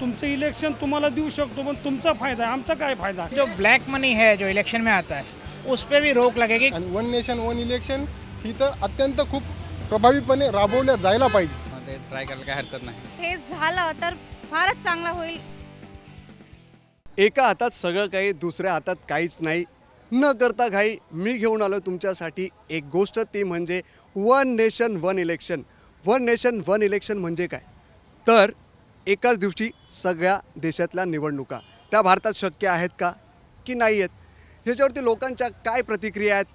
तुमचं इलेक्शन तुम्हाला देऊ शकतो पण तुमचा फायदा आहे. आमचा काय फायदा? जो ब्लैक मनी है जो इलेक्शन में आता है उस पर भी रोक लगेगी. आणि वन नेशन वन इलेक्शन ही तर अत्यंत खूप प्रभावीपणे राबवल्या जायला पाहिजे. ते ट्राय करायला काय हरकत नाही. हे झालं तर फारच चांगलं होईल. एका हातात सगळं काही दुसऱ्या हातात काहीच नाही. न करता घाई मी घेऊन आलो तुमच्यासाठी एक गोष्ट ती म्हणजे one nation one election one nation one election म्हणजे काय? तर एकाच दिवशी सगळ्या देशातल्या निवडणुका. त्या भारतात शक्य आहेत का? की नाही आहेत? ह्याच्यावरती लोकांच्या काय प्रतिक्रिया आहेत?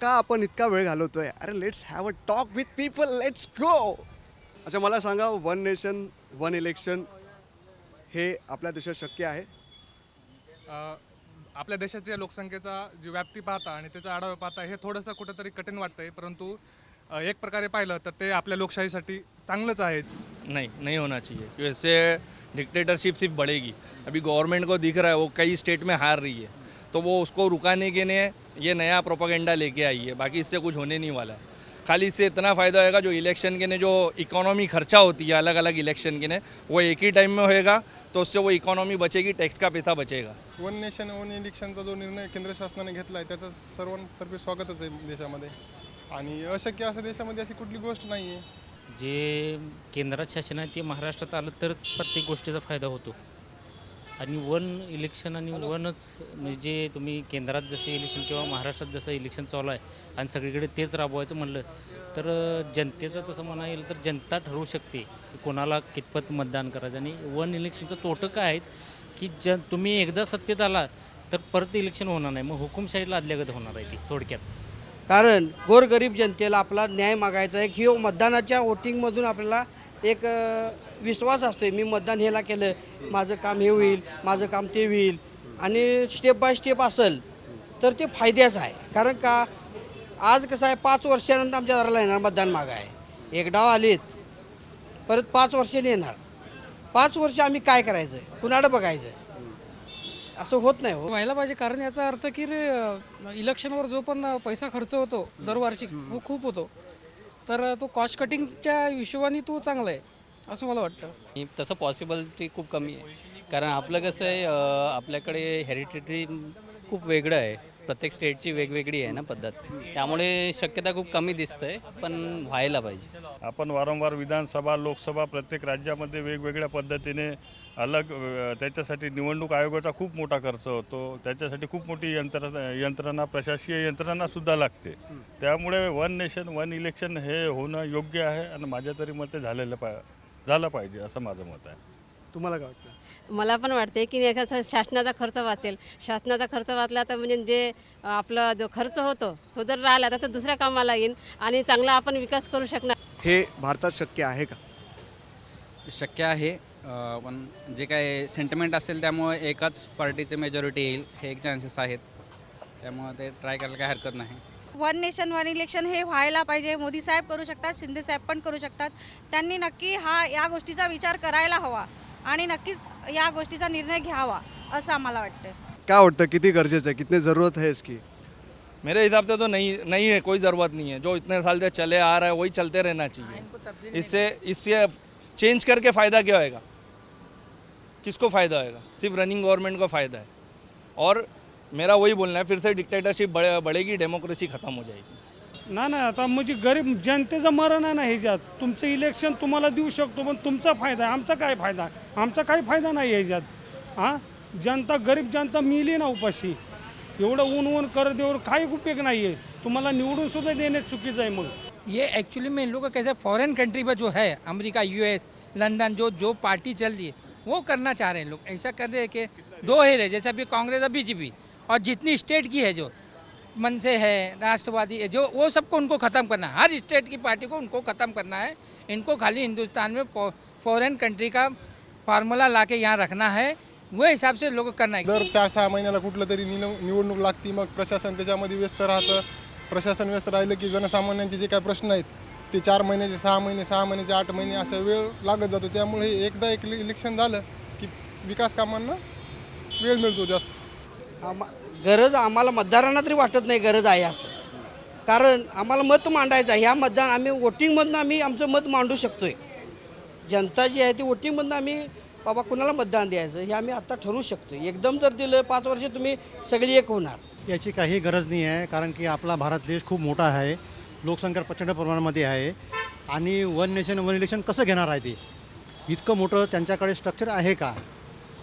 का आपण इतका वेळ घालवतो आहे अरे let's have a talk with people let's go अच्छा मला सांगा वन नेशन वन इलेक्शन हे आपल्या देशात शक्य आहे? आपल्या देशाच्या लोकसंख्येचा जी व्याप्ती पाहता आणि त्याचा आढावा पाहता हे थोडंसं कुठंतरी कठीण वाटतंय. परंतु अ, एक प्रकारे पाहिलं तर ते आपल्या लोकशाहीसाठी चांगलंच आहे. नहीं नहीं होना चाहिए क्योंकि इससे डिक्टेटरशिप सिर्फ बढ़ेगी. अभी गवर्नमेंट को दिख रहा है वो कई स्टेट में हार रही है. तो वो उसको रुकाने के लिए ये नया प्रोपागेंडा लेके आई है. बाकी इससे कुछ होने नहीं वाला है. खाली इससे इतना फ़ायदा होएगा जो इलेक्शन के ने जो इकोनॉमी खर्चा होती है अलग अलग इलेक्शन के ने वो एक ही टाइम में होएगा तो उससे वो इकोनॉमी बचेगी टैक्स का पैसा बचेगा. वन नेशन वन इलेक्शनचा जो निर्णय केंद्र शासनाने घेतला आहे त्याचं सर्वांतर्फे स्वागतच आहे देशामध्ये. आणि अशक्य असं देशामध्ये अशी कुठली गोष्ट नाही आहे जे केंद्रात शासन आहे ते महाराष्ट्रात आलं तरच प्रत्येक गोष्टीचा फायदा होतो. आणि वन इलेक्शन आणि वनच म्हणजे जे तुम्ही केंद्रात जसे इलेक्शन किंवा महाराष्ट्रात जसं इलेक्शन चालू आहे आणि सगळीकडे तेच राबवायचं म्हणलं तर जनतेचं तसं म्हणा येईल तर जनता ठरवू शकते की कोणाला कितपत मतदान करायचं. आणि वन इलेक्शनचं तोटं काय आहेत की ज तुम्ही एकदा सत्तेत आला तर परत इलेक्शन होणार नाही. मग हुकुमशाही लादल्यागत होणार आहे ती थोडक्यात. कारण गोरगरीब जनतेला आपला न्याय मागायचा आहे. की मतदानाच्या वोटिंगमधून आपल्याला एक विश्वास असतो मी मतदान ह्याला केलं माझं काम हे होईल माझं काम ते होईल. आणि स्टेप बाय स्टेप असेल तर ते फायद्याचं आहे. कारण का आज कसं आहे पाच वर्षानंतर आमच्या घराला येणार मतदान मागा आहे एक डाव आलीत परत पाच वर्षाने येणार. पाच वर्ष आम्ही काय करायचं आहे कुणाला बघायचं आहे असं होत नाही हो. व्हायला पाहिजे कारण याचा अर्थ की रे इलेक्शनवर जो पण पैसा खर्च होतो दरवर्षी तो खूप होतो. तर तो कॉस्ट कटिंगच्या हिशोबाने तो चांगला आहे असं मला वाटतं. तसं पॉसिबिलिटी खूप कमी आहे. कारण आपलं कसं आहे आपल्याकडे हेरिटेटरी खूप वेगळं आहे. प्रत्येक स्टेटची वेगवेगळी आहे ना पद्धत. त्यामुळे शक्यता खूप कमी दिसतंय पण व्हायला पाहिजे. आपण वारंवार विधानसभा लोकसभा प्रत्येक राज्यामध्ये वेगवेगळ्या पद्धतीने अलग त्याच्यासाठी निवडणूक आयोगाचा खूप मोठा खर्च होतो. त्याच्यासाठी खूप मोठी यंत्रणा यंत्रणा प्रशासकीय यंत्रणासुद्धा लागते. त्यामुळे वन नेशन वन इलेक्शन हे होणं योग्य आहे आणि माझ्या तरी मते झालेलं पा झालं पाहिजे असं माझं मत आहे. तुम्हाला काय वाटतं? मला पण वाटते की कसं शासनाचा खर्च वाचेल. शासनाचा खर्च वाचला तर म्हणजे जे आपला जो खर्च होतो तो जर राहिला तर तो दुसऱ्या कामाला येईल आणि चांगला आपण विकास करू शकणार. हे भारतात शक्य आहे का? शक्य आहे. अ, पण जे काय सेंटिमेंट असेल त्यामुळे एकाच पार्टीचे मेजॉरिटी येईल. हे एक चान्सेस आहेत. त्यामुळे ते ट्राय करायला काय हरकत नाही. वन नेशन वन इलेक्शन हे व्हायला पाहिजे. मोदी साहेब करू शकतात शिंदे साहेब पण करू शकतात. त्यांनी नक्की हा या गोष्टीचा विचार करायला हवा. आणि नक्कीच या गोष्टीचा निर्णय घ्यावा असं आम्हाला वाटतं काय वाटतं? किती गरजेचं आहे? कितनी जरूरत है इसकी? मेरे हिसाब से तो नहीं नहीं है कोई ज़रूरत नहीं है। जो इतने साल से चले आ रहा है वही चलते रहना चाहिए। इससे इससे चेंज करके फ़ायदा क्या होएगा? किसको फ़ायदा होएगा? सिर्फ रनिंग गवर्नमेंट को फ़ायदा है। और मेरा वही बोलना है फिर से डिक्टेटरशिप बढ़े बढ़ेगी डेमोक्रेसी ख़त्म हो जाएगी। ना ना आता म्हणजे गरीब जनतेचं मरण आहे ना ह्याच्यात तुमचं इलेक्शन तुम्हाला देऊ शकतो पण तुमचा फायदा आहे. आमचा काय फायदा आमचा काही फायदा नाही ह्याच्यात हां? जनता गरीब जनता मिली ना उपाशी. एवढं ऊन ऊन करत एवढं काही उपयोग नाही आहे तुम्हाला निवडून सुद्धा देणे चुकीचं आहे मग. ये एक्चुअली में इन लोगों का कैसे फॉरेन कंट्री में जो है अमेरिका यूएस लंदन जो जो पार्टी चल रही है वो करना चाह रहे हैं लोग। ऐसा कर रहे हैं कि दो है रहे जैसे अभी कांग्रेस और बीजेपी और जितनी स्टेट की है जो मन से है राष्ट्रवादी है जो वो सबको उनको ख़त्म करना है। हर स्टेट की पार्टी को उनको ख़त्म करना है। इनको खाली हिंदुस्तान में फॉरेन कंट्री का फार्मूला ला के यहाँ रखना है। वो हिसाब से लोग करना है। दर चार सहा महिन्याला कुठलं तरी निव- निवडणूक लागती मग प्रशासन त्याच्यामध्ये व्यस्त राहतं. प्रशासन व्यस्त राहिलं की जनसामान्यांचे जे काय प्रश्न आहेत ते चार महिन्याचे सहा महिने सहा महिन्याचे आठ महिने असा वेळ लागत जातो. त्यामुळे हे एकदा एक इलेक्शन झालं की विकास कामांना वेळ मिळतो जास्त. आमा गरज आम्हाला मतदारांना तरी वाटत नाही गरज आहे असं. कारण आम्हाला मत मांडायचं आहे. ह्या मतदान आम्ही वोटिंगमधनं आम्ही आमचं मत मांडू शकतो आहे जनता जी आहे ती वोटिंगमधनं आम्ही बाबा कुणाला मतदान द्यायचं हे आम्ही आत्ता ठरवू शकतो एकदम जर दिलं पाच वर्ष तुम्ही सगळी एक होणार. याची काही गरज नाही आहे कारण की आपला भारत देश खूप मोठा आहे लोकसंख्या प्रचंड प्रमाणामध्ये आहे आणि वन नेशन वन इलेक्शन कसं घेणार आहे ते? इतकं मोठं त्यांच्याकडे स्ट्रक्चर आहे का?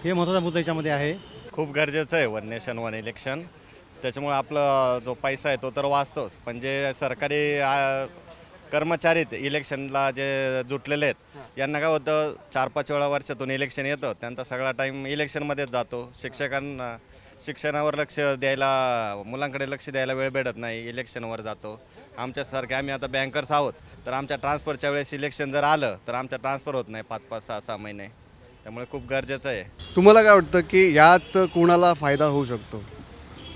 हे महत्त्वाचा मुद्दा याच्यामध्ये आहे. खूप गरजेचं आहे वन नेशन वन इलेक्शन त्याच्यामुळे आपला जो पैसा आहे तो तर वाचतोच. पण जे सरकारी आ, कर्मचारी इलेक्शनला जे जुटलेले आहेत यांना काय होतं चार पाच वेळा वर्षातून इलेक्शन येतं. त्यांचा सगळा टाईम इलेक्शनमध्येच जातो. शिक्षकांना शिक्षणावर लक्ष द्यायला मुलांकडे लक्ष द्यायला वेळ भेटत नाही इलेक्शनवर जातो. आमच्यासारखे आम्ही आता बँकर्स आहोत. तर आमच्या ट्रान्सफरच्या वेळेस इलेक्शन जर आलं तर आमचा ट्रान्सफर होत नाही पाच पाच सहा सहा महिने. त्यामुळे खूप गरजेचं आहे. तुम्हाला काय वाटतं की यात कुणाला फायदा होऊ शकतो?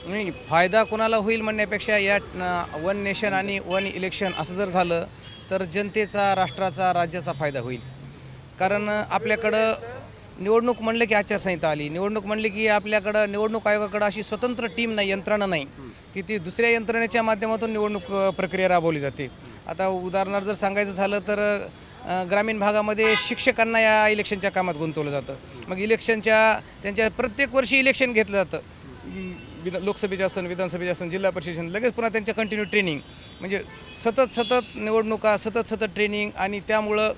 नाही फायदा कोणाला होईल म्हणण्यापेक्षा या न- वन नेशन आणि वन इलेक्शन असं जर झालं तर जनतेचा राष्ट्राचा राज्याचा फायदा होईल. कारण आपल्याकडं निवडणूक म्हणलं की आचारसंहिता आली. निवडणूक म्हणली की आपल्याकडं निवडणूक आयोगाकडं अशी स्वतंत्र टीम नाही यंत्रणा नाही की ती दुसऱ्या यंत्रणेच्या माध्यमातून निवडणूक अ, प्रक्रिया राबवली जाते. आता उदाहरणार्थ जर सांगायचं झालं तर ग्रामीण भागामध्ये शिक्षकांना या इलेक्शनच्या कामात गुंतवलं जातं. मग इलेक्शनच्या त्यांच्या प्रत्येक वर्षी इलेक्शन घेतलं जातं. विधा लोकसभेचे असन विधानसभेचे असन जिल्हा परिषदेचे लगेच पुन्हा त्यांच्या कंटिन्यू ट्रेनिंग म्हणजे सतत सतत निवडणुका सतत सतत ट्रेनिंग आणि त्यामुळं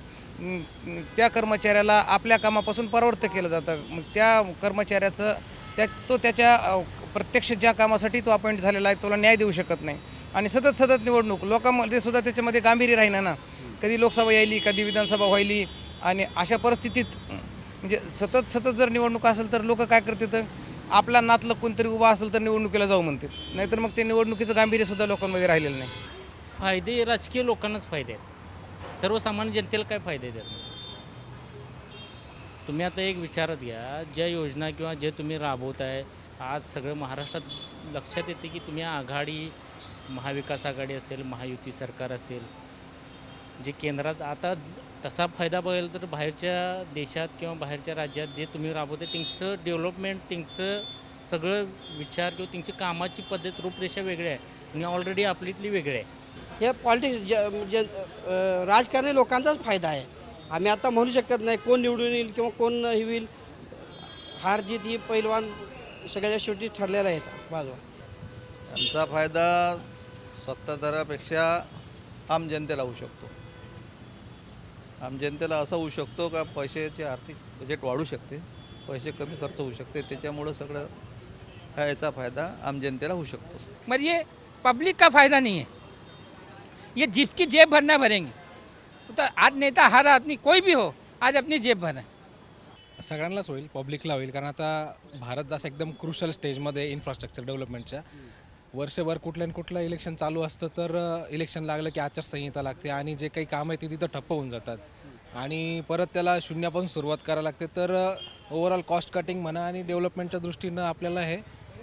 त्या कर्मचाऱ्याला आपल्या कामापासून परावृत्त केलं जातं. मग त्या कर्मचाऱ्याचं त्या तो त्याच्या प्रत्यक्ष ज्या कामासाठी तो अपॉइंट झालेला आहे त्याला न्याय देऊ शकत नाही. आणि सतत सतत निवडणूक लोकांमध्ये सुद्धा त्याच्यामध्ये गांभीर्य राहीना ना कधी लोकसभा यायली कधी विधानसभा व्हायली आणि अशा परिस्थितीत म्हणजे सतत सतत जर निवडणूक असेल तर लोक काय करतात? आपला नातलं कोणतरी उभा असेल तर निवडणुकीला जाऊ म्हणतात. नाहीतर मग ते निवडणुकीचं गांभीर्यसुद्धा लोकांमध्ये राहिलेलं नाही. फायदे राजकीय लोकांनाच फायदे आहेत. सर्वसामान्य जनतेला काय फायदे देत तुम्ही आता एक विचारात घ्या ज्या योजना किंवा जे तुम्ही राबवताय आज सगळं महाराष्ट्रात लक्षात येते की तुम्ही आघाडी महाविकास आघाडी असेल महायुती सरकार असेल जे केंद्रात आता तसा फायदा बघायला तर बाहेरच्या देशात किंवा बाहेरच्या राज्यात जे तुम्ही राबवते त्यांचं डेव्हलपमेंट त्यांचं सगळं विचार किंवा त्यांची कामाची पद्धत रूपरेषा वेगळी आहे. आणि ऑलरेडी आपलीतली वेगळी आहे. हे पॉलिटिक्स ज जन अ, राजकारणी लोकांचाच फायदा आहे. आम्ही आता म्हणू शकत नाही कोण निवडून येईल किंवा कोण हे होईल. हार जीत ही पैलवान सगळ्या शेवटी ठरलेला आहे बाजू आमचा फायदा सत्ताधारापेक्षा आम जनतेला होऊ शकतो. आम जनतेला असं होऊ शकतो का पैशाची आर्थिक बजेट वाढू शकते पैसे कमी खर्च होऊ शकते त्याच्यामुळं सगळं हा याचा फायदा आम जनतेला होऊ शकतो. मगर ये पब्लिक का फायदा नहीं है ये जिसकी जेब भरना भरेंगे. तो आज नेता हर आदमी कोई भी हो आज अपनी जेब भरा. सगळ्यांनाच होईल पब्लिकला होईल कारण आता भारत जसं एकदम क्रुशल स्टेजमध्ये इन्फ्रास्ट्रक्चर डेव्हलपमेंटच्या वर्षभर कुठल्या न कुठलं इलेक्शन चालू असतं तर इलेक्शन लागलं की आचारसंहिता लागते आणि जे काही काम आहे ते तिथं ठप्प होऊन जातात. आणि परत त्याला शून्यापासून सुरुवात करायला लागते. तर ओव्हरऑल कॉस्ट कटिंग म्हणा आणि डेव्हलपमेंटच्या दृष्टीनं आपल्याला हे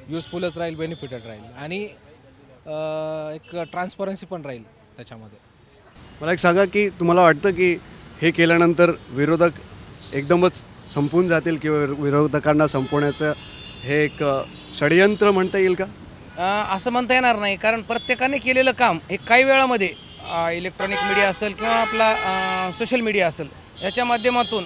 युजफुलच राहील बेनिफिटेड राहील. आणि एक ट्रान्सपरन्सी पण राहील त्याच्यामध्ये. मला एक सांगा की तुम्हाला वाटतं की हे केल्यानंतर विरोधक एकदमच संपून जातील किंवा विरोधकांना संपवण्याचं हे एक षडयंत्र म्हणता येईल का? असं म्हणता येणार नाही कारण प्रत्येकाने केलेलं काम हे काही वेळामध्ये इलेक्ट्रॉनिक मीडिया असेल किंवा आपला सोशल मीडिया असेल याच्या माध्यमातून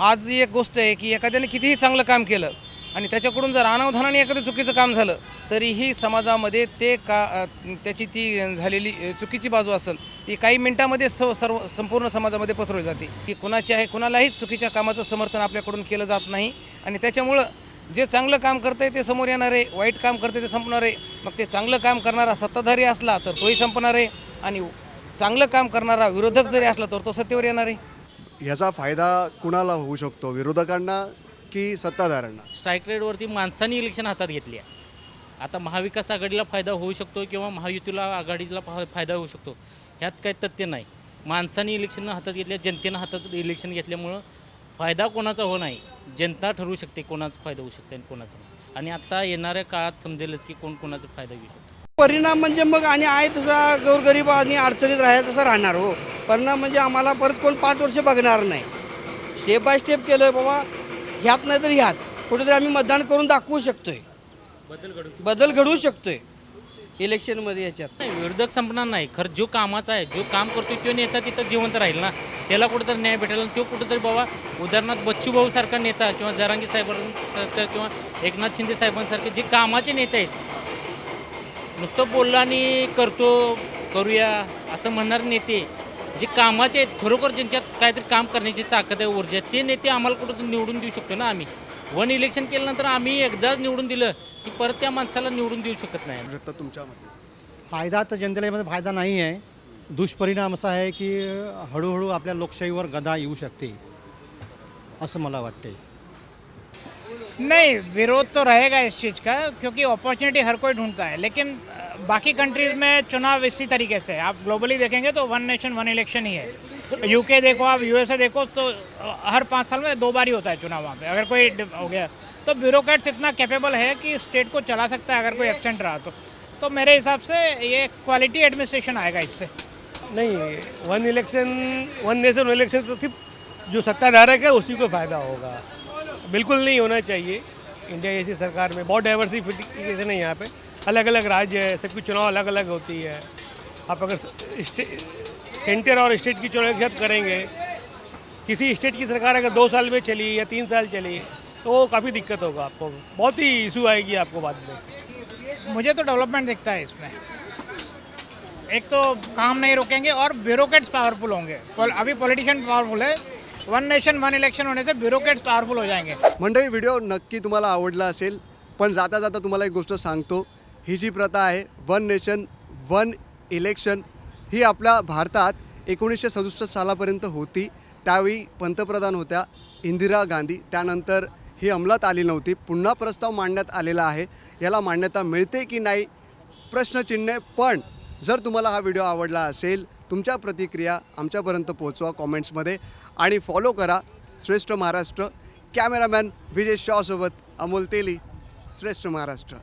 आज एक गोष्ट आहे की एखाद्याने कितीही चांगलं काम केलं आणि त्याच्याकडून जर अनावधानाने एखादं चुकीचं काम झालं तरीही समाजामध्ये ते का त्याची ती झालेली चुकीची बाजू असेल ती काही मिनटामध्ये स सर्व संपूर्ण समाजामध्ये पसरवली जाते. की कुणाची आहे कुणालाही चुकीच्या कामाचं समर्थन आपल्याकडून केलं जात नाही आणि त्याच्यामुळं जे चांगलं काम करतंय ते समोर येणार आहे वाईट काम करते ते संपणार आहे. मग ते चांगलं काम करणारा सत्ताधारी असला तर तोही संपणार आहे आणि चांगलं काम करणारा विरोधक जरी असला तर तो सत्तेवर येणार आहे. ह्याचा फायदा कुणाला होऊ शकतो? विरोधकांना की सत्ताधाऱ्यांना? स्ट्राईक रेटवरती माणसांनी इलेक्शन हातात घेतली आहे. आता महाविकास आघाडीला फायदा होऊ शकतो किंवा महायुतीला आघाडीला फायदा होऊ शकतो? ह्यात काही तथ्य नाही. माणसांनी इलेक्शन हातात घेतल्या जनतेनं हातात इलेक्शन घेतल्यामुळं फायदा कोणाचा हो नाही. जनता ठरवू शकते कोणाचा फायदा होऊ शकते आणि कोणाचा नाही. आणि आता येणाऱ्या काळात समजेलच की कोण कोणाचा फायदा घेऊ शकतो. परिणाम म्हणजे मग आणि आहे तसा गोरगरीब आणि अडचणीत राहायचं तसं राहणार हो. परिणाम म्हणजे आम्हाला परत कोण पाच वर्ष बघणार नाही. स्टेप बाय स्टेप केलं बाबा ह्यात नाही तर ह्यात. कुठेतरी आम्ही मतदान करून दाखवू शकतोय. बदल घडू बदल घडवू शकतोय. इलेक्शनमध्ये याच्यात. नाही विरोधक संपणार नाही. खरं जो कामाचा आहे जो काम करतो तो नेता तिथं जिवंत राहील ना. त्याला कुठंतरी न्याय भेटेल आणि तो कुठंतरी बाबा उदाहरणार्थ बच्चू भाऊ सारखा नेता किंवा जरांगी साहेबांसारखं किंवा एकनाथ शिंदे साहेबांसारखे जे कामाचे नेते आहेत नुसतं बोललं आणि करतो करूया असं म्हणणारे नेते. जे कामाचे आहेत खरोखर ज्यांच्यात काहीतरी काम करण्याची ताकद आहे ऊर्जा ते नेते आम्हाला कुठं निवडून देऊ शकतो ना आम्ही. वन इलेक्शन केल्यानंतर आम्ही एकदाच निवडून दिलं की परत त्या माणसाला निवडून देऊ शकत नाही शकता फायदा तर जनतेला यामध्ये फायदा नाही आहे. दुष्परिणाम असा आहे की हळूहळू आपल्या लोकशाहीवर गदा येऊ शकते असं मला वाटते नहीं विरोध तो रहेगा इस चीज़ का क्योंकि अपॉर्चुनिटी हर कोई ढूंढता है लेकिन अ, बाकी कंट्रीज में चुनाव इसी तरीके से है। आप ग्लोबली देखेंगे तो वन नेशन वन इलेक्शन ही है। यूके देखो आप यूएसए देखो तो हर पाँच साल में दो बार ही होता है चुनाव वहाँ पे। अगर कोई हो गया। तो ब्यूरोक्रेट्स इतना कैपेबल है कि स्टेट को चला सकता है अगर कोई एबसेंट रहा तो। तो मेरे हिसाब से ये क्वालिटी एडमिनिस्ट्रेशन आएगा इससे। नहीं one election one nation one election तो सिर्फ़ जो सत्ताधारक है उसी को फ़ायदा होगा। बिल्कुल नहीं होना चाहिए। इंडिया जैसी सरकार में बहुत डाइवर्सिफिकेशन है यहाँ पे। अलग अलग राज्य है सबकी चुनाव अलग अलग होती है। आप अगर सेंटर और स्टेट की चुनाव एक साथ करेंगे। किसी स्टेट की सरकार अगर दो साल में चली या तीन साल चली तो काफ़ी दिक्कत होगा आपको। बहुत ही इशू आएगी आपको बाद में। मुझे तो डेवलपमेंट दिखता है इसमें। एक तो काम नहीं रोकेंगे और ब्यूरोक्रेट्स पावरफुल होंगे। अभी पॉलिटिशियन पावरफुल है। वन नेशन वन इलेक्शन होने से ब्यूरोक्रेट्स पावरफुल हो जाएँगे। मंडळी व्हिडिओ नक्की तुम्हाला आवडला असेल पण जाता जाता तुम्हाला एक गोष्ट सांगतो. ही जी प्रथा आहे वन नेशन वन इलेक्शन ही आपल्या भारतात एकोणीसशे सदुसष्ट सालापर्यंत होती. त्यावेळी पंतप्रधान होत्या इंदिरा गांधी. त्यानंतर ही अंमलात आली नव्हती. पुन्हा प्रस्ताव मांडण्यात आलेला आहे. याला मान्यता मिळते की नाही? प्रश्नचिन्ह. पण जर तुम्हाला हा व्हिडिओ आवडला असेल तुमच्या प्रतिक्रिया आमच्यापर्यंत पोहोचवा कॉमेंट्समध्ये आणि फॉलो करा श्रेष्ठ महाराष्ट्र. कॅमेरामॅन विजय शॉसोबत अमोल तेली श्रेष्ठ महाराष्ट्र.